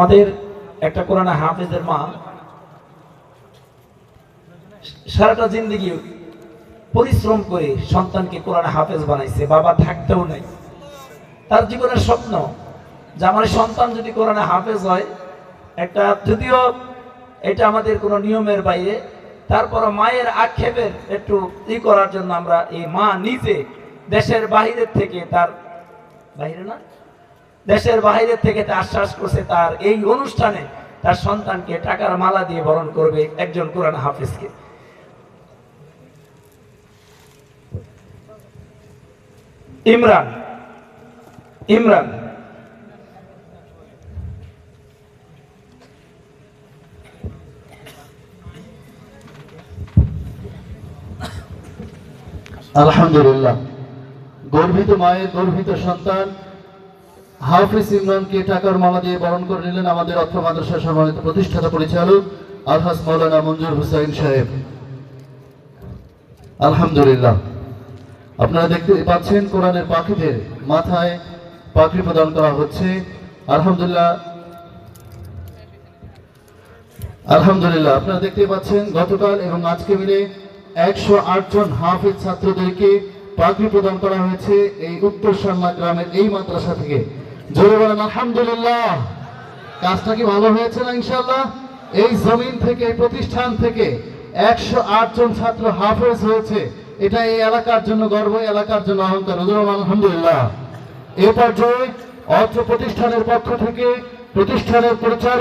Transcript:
আমাদের একটা কোরআনে হাফেজের মা সারাটা জিন্দগি পরিশ্রম করে সন্তানকে কোরআনে হাফেজ বানাইছে, বাবা থাকতেও নাই। তার জীবনের স্বপ্ন যে আমার সন্তান যদি কোরআনে হাফেজ হয়, একটা যদিও এটা আমাদের কোনো নিয়মের বাইরে তারপর মায়ের আক্ষেপের একটু ই করার জন্য আমরা এই মা নিজে দেশের বাহিরের থেকে তার বাইরে না? দেশের বাইরে থেকে আশ্বাস করছে তার এই অনুষ্ঠানে তার সন্তানকে টাকার মালা দিয়ে বরণ করবে একজন কোরআন হাফিজকে। ইমরান ইমরান। আলহামদুলিল্লাহ। গর্বিত মায়ের গর্বিত সন্তান হাফিজ ইমরানকে টাকার মালা দিয়ে বরণ করে নিলেন আমাদের অর্থ মাদ্রাসা সম্মানিত প্রতিষ্ঠাতা পরিচালক আলহাজ মৌলানা মঞ্জুর হুসাইন সাহেব। আলহামদুলিল্লাহ। আপনারা দেখতে পাচ্ছেন কোরআনের পাখিদের মাথায় পাখি প্রদান করা হচ্ছে। আলহামদুলিল্লাহ। আলহামদুলিল্লাহ, আপনারা দেখতে পাচ্ছেন গতকাল এবং আজকে মিলে একশো আট জন হাফিজ ছাত্রদেরকে পাখি প্রদান করা হয়েছে এই উত্তর শর্মা গ্রামের এই মাদ্রাসা থেকে। জোরে বলেন, আলহামদুলিল্লাহ। কাজটা কি ভালো হয়েছে না ইনশাল্লাহ এই জমিন থেকে, এই প্রতিষ্ঠান থেকে একশো আট জন ছাত্র হাফেজ হয়েছে। এটা এই এলাকার জন্য গর্ব এলাকার জন্য অহংকার। আলহামদুলিল্লাহ। এ পর্যায়ে অর্থ প্রতিষ্ঠানের পক্ষ থেকে প্রতিষ্ঠানের পরিচালক